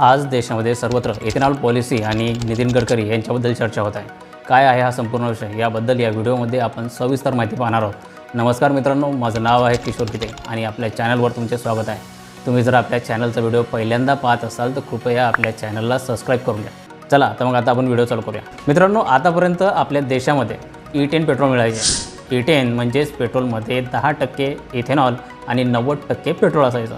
आज देशामध्ये सर्वत्र इथेनॉल पॉलिसी आणि नितीन गडकरी यांच्याबद्दल चर्चा होत आहे. काय आहे हा संपूर्ण विषय? याबद्दल या व्हिडिओमध्ये आपण सविस्तर माहिती पाहणार आहोत. नमस्कार मित्रांनो माझं नाव आहे किशोर किते आणि आपल्या चॅनलवर तुमचे स्वागत आहे. तुम्ही जर आपल्या चॅनलचा व्हिडिओ पहिल्यांदा पाहत असाल तर कृपया आपल्या चॅनलला सबस्क्राईब करून घ्या. चला तर मग आता आपण व्हिडिओ चालू करूया. मित्रांनो आतापर्यंत आपल्या देशामध्ये e ई टेन पेट्रोल मिळायचे. E ई टेन म्हणजेच पेट्रोलमध्ये दहा टक्के इथेनॉल आणि नव्वद टक्के पेट्रोल असायचं.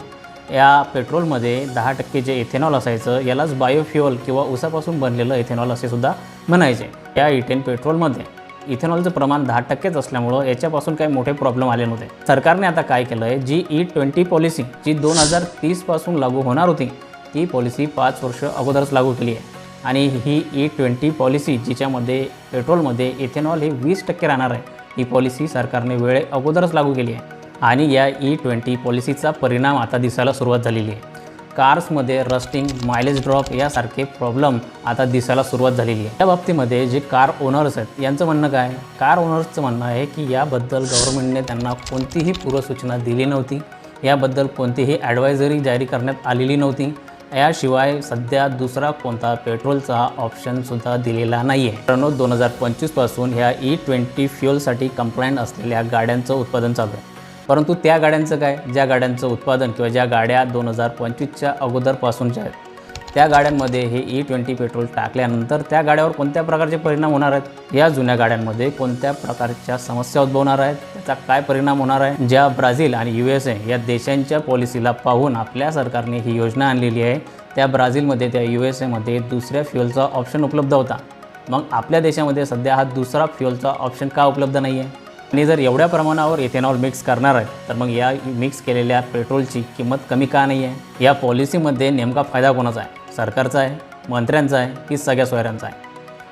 या पेट्रोलमध्ये दहा टक्के जे इथेनॉल असायचं यालाच बायोफ्युअल किंवा उसापासून बनलेलं इथेनॉल असे सुद्धा म्हणायचे. या इटेन पेट्रोलमध्ये इथेनॉलचं प्रमाण दहा टक्केच असल्यामुळं याच्यापासून काही मोठे प्रॉब्लेम आले नव्हते. सरकारने आता काय केलं आहे जी ई ट्वेंटी पॉलिसी जी दोन हजार तीसपासून लागू होणार होती ती पॉलिसी पाच वर्ष अगोदरच लागू केली आहे. आणि ही ई ट्वेंटी पॉलिसी जिच्यामध्ये पेट्रोलमध्ये इथेनॉल हे वीस टक्के राहणार आहे ही पॉलिसी सरकारने वेळे अगोदरच लागू केली आहे. आणि या ई ट्वेंटी पॉलिसीचा परिणाम आता दिसायला सुरुवात झालेली आहे. कार्समध्ये रस्टिंग मायलेज ड्रॉप यासारखे प्रॉब्लेम आता दिसायला सुरुवात झालेली आहे. या बाबतीमध्ये जे कार ओनर्स आहेत यांचं म्हणणं काय कार ओनर्सचं म्हणणं आहे की याबद्दल गव्हर्नमेंटने त्यांना कोणतीही पूर्वसूचना दिली नव्हती. याबद्दल कोणतीही ॲडवायझरी जारी करण्यात आलेली नव्हती. याशिवाय सध्या दुसरा कोणता पेट्रोलचा ऑप्शनसुद्धा दिलेला नाही आहे मित्रांनो दोन हजार पंचवीसपासून ह्या ई ट्वेंटी फ्युअलसाठी कंप्लायंट असलेल्या गाड्यांचं उत्पादन चालू आहे. परंतु त्या गाड्यांचं काय? ज्या गाड्यांचं उत्पादन किंवा ज्या गाड्या दोन हजार पंचवीसच्या अगोदरपासूनच्या आहेत त्या गाड्यांमध्ये हे e ई ट्वेंटी पेट्रोल टाकल्यानंतर त्या गाड्यावर कोणत्या प्रकारचे परिणाम होणार आहेत? या जुन्या गाड्यांमध्ये कोणत्या प्रकारच्या समस्या उद्भवणार आहेत? त्याचा काय परिणाम होणार आहे? ज्या ब्राझील आणि यू एस ए या देशांच्या पॉलिसीला पाहून आपल्या सरकारने ही योजना आणलेली आहे त्या ब्राझीलमध्ये त्या यू एस एमध्ये दुसऱ्या फ्युअलचा ऑप्शन उपलब्ध होता. मग आपल्या देशामध्ये सध्या हा दुसरा फ्युअलचा ऑप्शन का उपलब्ध नाही आहे आणि जर एवढ्या प्रमाणावर इथेनॉल मिक्स करणार आहे तर मग या मिक्स केलेल्या पेट्रोलची किंमत कमी का नाही आहे या पॉलिसीमध्ये नेमका फायदा कोणाचा आहे? सरकारचा आहे मंत्र्यांचा आहे की सगळ्या सोयऱ्यांचा आहे?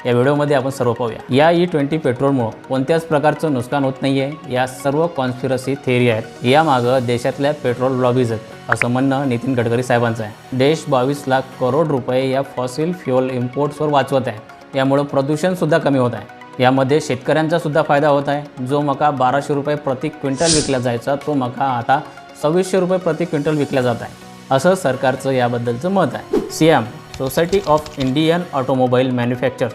या व्हिडिओमध्ये आपण सर्व पाहूया. या ई ट्वेंटी पेट्रोलमुळं कोणत्याच प्रकारचं नुकसान होत नाही आहे या सर्व कॉन्स्पिरसी थेअरी आहेत. यामागं देशातल्या पेट्रोल लॉबीज आहेत असं म्हणणं नितीन गडकरी साहेबांचं आहे. देश बावीस लाख करोड रुपये या फॉसिल फ्युअल इम्पोर्ट्सवर वाचवत आहे. यामुळं प्रदूषणसुद्धा कमी होत आहे. यामध्ये शेतकऱ्यांचा सुद्धा फायदा होत आहे. जो मका बाराशे रुपये प्रति क्विंटल विकला जायचा तो मका आता सव्वीसशे रुपये प्रति क्विंटल विकला जात आहे. असं सरकारचं याबद्दलचं मत आहे. C M society of Indian automobile manufacture.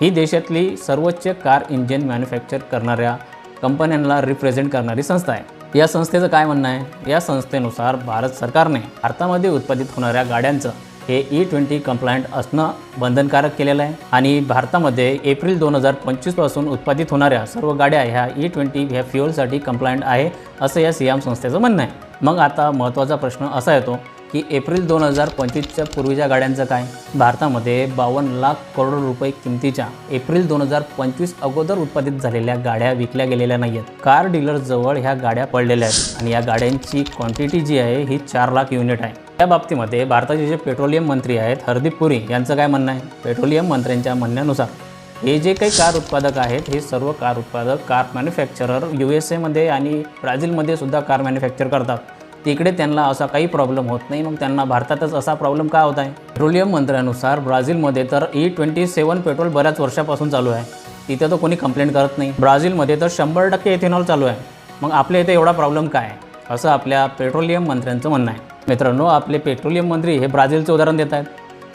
ही देशातली सर्वोच्च कार इंजिन मॅन्युफॅक्चर करणाऱ्या कंपन्यांना रिप्रेझेंट करणारी संस्था आहे. या संस्थेचं काय म्हणणं आहे? या संस्थेनुसार भारत सरकारने भारतामध्ये उत्पादित होणाऱ्या गाड्यांचं हे ई ट्वेंटी कंप्लायंट असणं बंधनकारक केलेलं आहे. आणि भारतामध्ये एप्रिल दोन हजार पंचवीसपासून उत्पादित होणाऱ्या सर्व गाड्या ह्या e ई ट्वेंटी ह्या फ्युअलसाठी कंप्लायंट आहे असं या सियाम संस्थेचं म्हणणं आहे. मग आता महत्त्वाचा प्रश्न असा येतो की एप्रिल दोन हजार पंचवीसच्या पूर्वीच्या गाड्यांचं काय? भारतामध्ये बावन्न लाख करोड रुपये किमतीच्या एप्रिल दोन हजार पंचवीस अगोदर उत्पादित झालेल्या गाड्या विकल्या गेलेल्या नाही आहेत कार डीलर्सजवळ ह्या गाड्या पडलेल्या आहेत आणि या गाड्यांची क्वांटिटी जी आहे ही चार लाख युनिट आहे. या बाबतीमध्ये भारताचे जे पेट्रोलियम मंत्री आहेत हरदीप पुरी यांचं काय म्हणणं आहे? पेट्रोलियम मंत्र्यांच्या म्हणण्यानुसार हे जे काही कार उत्पादक आहेत हे सर्व कार उत्पादक कार मॅन्युफॅक्चरर यू एस एमध्ये आणि ब्राझीलमध्ये सुद्धा कार मॅन्युफॅक्चर करतात. तिकडे त्यांना असा काही प्रॉब्लेम होत नाही. मग त्यांना भारतातच असा प्रॉब्लेम का होत आहे? पेट्रोलियम मंत्र्यानुसार ब्राझीलमध्ये तर ई ट्वेंटी सेवन पेट्रोल बऱ्याच वर्षापासून चालू आहे. तिथे तर कोणी कंप्लेंट करत नाही. ब्राझीलमध्ये तर शंभर टक्के इथेनॉल चालू आहे. मग आपल्या इथे एवढा प्रॉब्लेम काय आहे? असं आपल्या पेट्रोलियम मंत्र्यांचं म्हणणं आहे. मित्रांनो आपले पेट्रोलियम मंत्री हे ब्राझीलचं उदाहरण देत आहेत.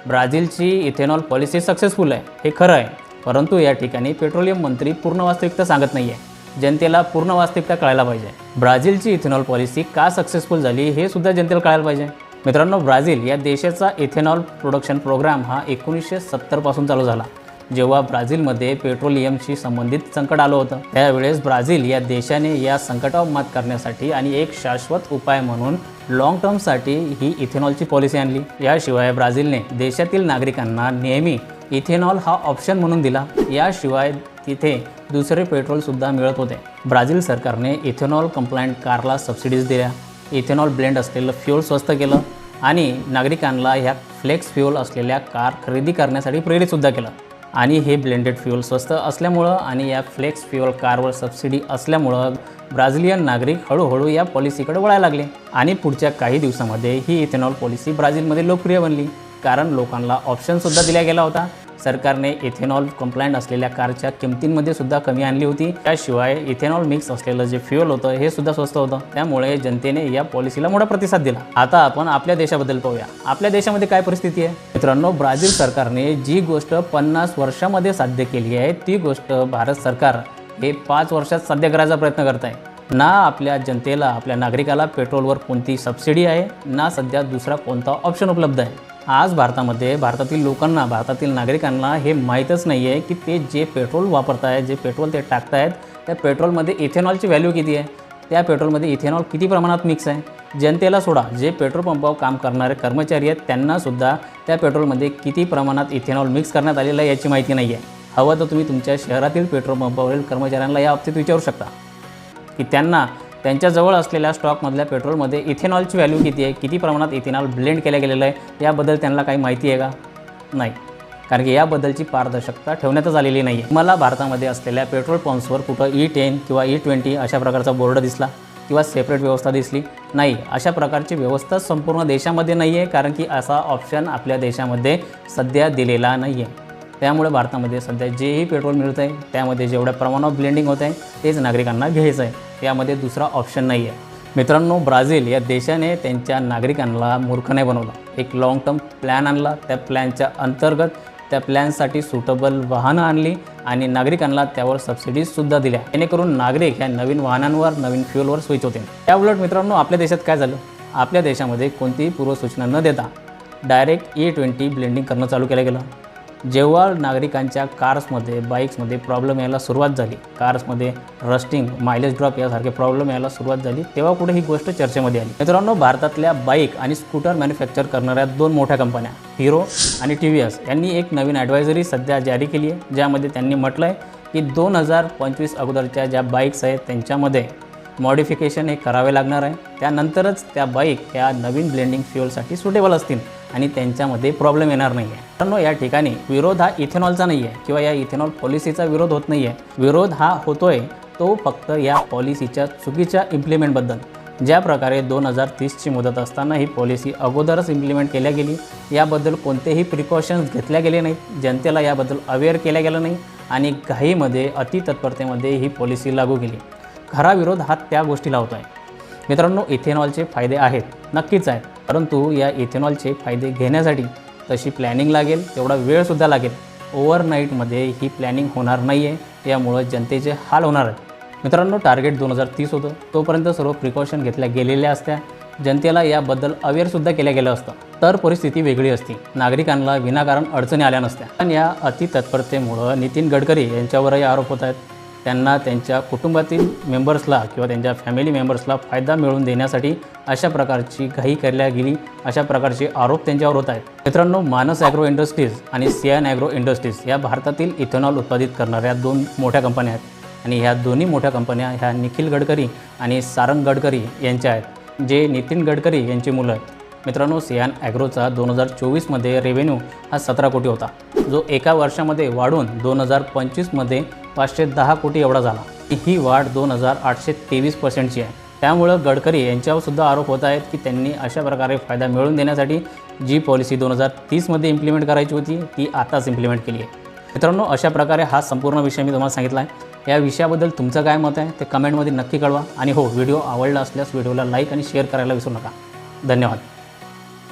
ब्राझीलची इथेनॉल पॉलिसी सक्सेसफुल आहे हे खरं आहे. परंतु या ठिकाणी पेट्रोलियम मंत्री पूर्ण वास्तविकता सांगत नाही आहे जनतेला पूर्ण वास्तविकता कळायला पाहिजे. ब्राझीलची इथेनॉल पॉलिसी का सक्सेसफुल झाली हे सुद्धा जनतेला कळायला पाहिजे. मित्रांनो ब्राझील या देशाचा इथेनॉल प्रोडक्शन प्रोग्राम हा एकोणीसशे सत्तरपासून चालू झाला. जेव्हा ब्राझीलमध्ये पेट्रोलियमशी संबंधित संकट आलं होतं त्यावेळेस ब्राझील या देशाने या संकटावर मात करण्यासाठी आणि एक शाश्वत उपाय म्हणून लाँग टर्मसाठी ही इथेनॉलची पॉलिसी आणली. याशिवाय ब्राझीलने देशातील नागरिकांना नेहमी इथेनॉल हा ऑप्शन म्हणून दिला. याशिवाय तिथे दुसरे पेट्रोलसुद्धा मिळत होते. ब्राझील सरकारने इथेनॉल कंप्लायंट कारला सबसिडीज दिल्या. इथेनॉल ब्लेंड असलेलं फ्युअल स्वस्त केलं आणि नागरिकांना ह्या फ्लेक्स फ्युअल असलेल्या कार खरेदी करण्यासाठी प्रेरितसुद्धा केलं. आणि हे ब्लेंडेड फ्युअल स्वस्त असल्यामुळं आणि या फ्लेक्स फ्युअल कारवर सबसिडी असल्यामुळं ब्राझिलियन नागरिक हळूहळू या पॉलिसीकडे वळायला लागले. आणि पुढच्या काही दिवसामध्ये ही इथेनॉल पॉलिसी ब्राझीलमध्ये लोकप्रिय बनली कारण लोकांना ऑप्शनसुद्धा दिला गेला होता. सरकारने इथेनॉल कंप्लायंट असलेल्या कारच्या किमतींमध्ये सुद्धा कमी आणली होती. त्याशिवाय इथेनॉल मिक्स असलेलं जे फ्युअल होतं हे सुद्धा स्वस्त होतं. त्यामुळे जनतेने या पॉलिसीला मोठा प्रतिसाद दिला. आता आपण आपल्या देशाबद्दल पाहूया. आपल्या देशामध्ये काय परिस्थिती आहे? मित्रांनो ब्राझील सरकारने जी गोष्ट पन्नास वर्षामध्ये साध्य केली आहे ती गोष्ट भारत सरकार हे पाच वर्षात साध्य करायचा प्रयत्न करत आहे ना आपल्या जनतेला आपल्या नागरिकाला पेट्रोलवर कोणती सबसिडी आहे ना सध्या दुसरा कोणता ऑप्शन उपलब्ध आहे. आज भारतामध्ये भारतातील लोकांना भारतातील नागरिकांना हे माहीतच नाही आहे की ते जे पेट्रोल वापरत आहेत जे पेट्रोल ते टाकत आहेत त्या पेट्रोलमध्ये इथेनॉलची व्हॅल्यू किती आहे? त्या पेट्रोलमध्ये इथेनॉल किती प्रमाणात मिक्स आहे? जनतेला सोडा. जे पेट्रोल पंपावर काम करणारे कर्मचारी आहेत त्यांनासुद्धा त्या पेट्रोलमध्ये किती प्रमाणात इथेनॉल मिक्स करण्यात आलेलं आहे याची माहिती नाही आहे हवं तर तुम्ही तुमच्या शहरातील पेट्रोल पंपावरील कर्मचाऱ्यांना या बाबतीत विचारू शकता. की त्यांना त्यांच्याजवळ असलेल्या स्टॉकमधल्या पेट्रोलमध्ये इथेनॉलची व्हॅल्यू किती आहे? किती प्रमाणात इथेनॉल ब्लेंड केलं गेलेलं आहे? याबद्दल त्यांना काही माहिती आहे का? नाही. कारण की याबद्दलची पारदर्शकता ठेवण्यातच आलेली नाही आहे मला भारतामध्ये असलेल्या पेट्रोल पंप्सवर कुठं e ई टेन किंवा e ई ट्वेंटी अशा प्रकारचा बोर्ड दिसला किंवा सेपरेट व्यवस्था दिसली? नाही. अशा प्रकारची व्यवस्था संपूर्ण देशामध्ये नाही आहे कारण की असा ऑप्शन आपल्या देशामध्ये सध्या दिलेला नाही आहे त्यामुळे भारतामध्ये सध्या जेही पेट्रोल मिळतं आहे त्यामध्ये जेवढ्या प्रमाणात ब्लेंडिंग होत आहे तेच नागरिकांना घ्यायचं आहे यामध्ये दुसरा ऑप्शन नाही आहे मित्रांनो ब्राझील या देशाने त्यांच्या नागरिकांना मूर्ख नाही बनवला. एक लाँग टर्म प्लॅन आणला. त्या प्लॅनच्या अंतर्गत त्या प्लॅनसाठी सुटेबल वाहनं आणली आणि नागरिकांना त्यावर सबसिडीजसुद्धा दिल्या. जेणेकरून नागरिक ह्या नवीन वाहनांवर नवीन फ्युलवर स्विच होतील. त्याउलट मित्रांनो आपल्या देशात काय झालं? आपल्या देशामध्ये कोणतीही पूर्वसूचना न देता डायरेक्ट ए ट्वेंटी ब्लेंडिंग करणं चालू केलं गेलं. जेव्हा नागरिकांच्या कार्समध्ये बाईक्समध्ये प्रॉब्लेम यायला सुरुवात झाली कार्समध्ये रस्टिंग मायलेज ड्रॉप यासारखे प्रॉब्लेम यायला सुरुवात झाली तेव्हा कुठे ही गोष्ट चर्चेमध्ये आली. मित्रांनो भारतातल्या बाईक आणि स्कूटर मॅन्युफॅक्चर करणाऱ्या दोन मोठ्या कंपन्या हिरो आणि टी व्ही एस यांनी एक नवीन ॲडवायझरी सध्या जारी केली आहे ज्यामध्ये त्यांनी म्हटलं आहे की दोन हजार पंचवीस अगोदरच्या ज्या बाईक्स आहेत त्यांच्यामध्ये मॉडिफिकेशन हे करावे लागणार आहे. त्यानंतरच त्या बाईक ह्या नवीन ब्लेंडिंग फ्युअलसाठी सुटेबल असतील. आणि त्यांच्यामध्ये प्रॉब्लेम येणार नाही आहे मित्रांनो या ठिकाणी विरोध हा इथेनॉलचा नाही आहे किंवा या इथेनॉल पॉलिसीचा विरोध होत नाही आहे विरोध हा होतोय तो फक्त या पॉलिसीच्या चुकीच्या इम्प्लिमेंटबद्दल ज्या प्रकारे दोन हजार तीसची मुदत असताना ही पॉलिसी अगोदरच इम्प्लिमेंट केल्या गेली. याबद्दल कोणतेही प्रिकॉशन्स घेतल्या गेले नाहीत. जनतेला याबद्दल अवेअर केल्या गेलं नाही आणि घाईमध्ये अतितत्परतेमध्ये ही पॉलिसी लागू केली. खरा विरोध हा त्या गोष्टीला होतो आहे मित्रांनो इथेनॉलचे फायदे आहेत. नक्कीच आहेत. परंतु या इथेनॉलचे फायदे घेण्यासाठी तशी प्लॅनिंग लागेल तेवढा वेळसुद्धा लागेल. ओव्हरनाईटमध्ये ही प्लॅनिंग होणार नाही आहे यामुळं जनतेचे हाल होणार आहेत. मित्रांनो टार्गेट दोन हजार तीस होतं. तोपर्यंत सर्व प्रिकॉशन घेतल्या गेलेल्या असत्या. जनतेला याबद्दल अवेअरसुद्धा केलं गेलं असतं. तर परिस्थिती वेगळी असती. नागरिकांना विनाकारण अडचणी आल्या नसत्या. पण या अतितत्परतेमुळं नितीन गडकरी यांच्यावरही आरोप होत आहेत. त्यांना त्यांच्या कुटुंबातील मेंबर्सला किंवा त्यांच्या फॅमिली मेंबर्सला फायदा मिळवून देण्यासाठी अशा प्रकारची घाई केल्या गेली. अशा प्रकारचे आरोप त्यांच्यावर होत आहेत. मित्रांनो मानस ॲग्रो इंडस्ट्रीज आणि सियान ॲग्रो इंडस्ट्रीज या भारतातील इथेनॉल उत्पादित करणाऱ्या दोन मोठ्या कंपन्या आहेत. आणि ह्या दोन्ही मोठ्या कंपन्या ह्या निखिल गडकरी आणि सारंग गडकरी यांच्या आहेत. जे नितीन गडकरी यांची मुलं आहेत. मित्रांनो सियान ॲग्रोचा दोन हजार चोवीसमध्ये रेव्हेन्यू हा सतरा कोटी होता. जो एका वर्षामध्ये वाढून दोन हजार पंचवीसमध्ये पाचशे दहा कोटी एवढा झाला. ही वाढ दोन हजार आठशे तेवीस पर्सेंटची आहे. त्यामुळं गडकरी यांच्यावर सुद्धा आरोप होत आहेत की त्यांनी अशा प्रकारे फायदा मिळवून देण्यासाठी जी पॉलिसी दोन हजार तीसमध्ये इम्प्लिमेंट करायची होती ती आताच इम्प्लिमेंट केली आहे. मित्रांनो अशा प्रकारे हा संपूर्ण विषय मी तुम्हाला सांगितला आहे. या विषयाबद्दल तुमचं काय मत आहे ते कमेंटमध्ये नक्की कळवा. आणि हो व्हिडिओ आवडला असल्यास व्हिडिओला लाईक आणि शेअर करायला विसरू नका. धन्यवाद.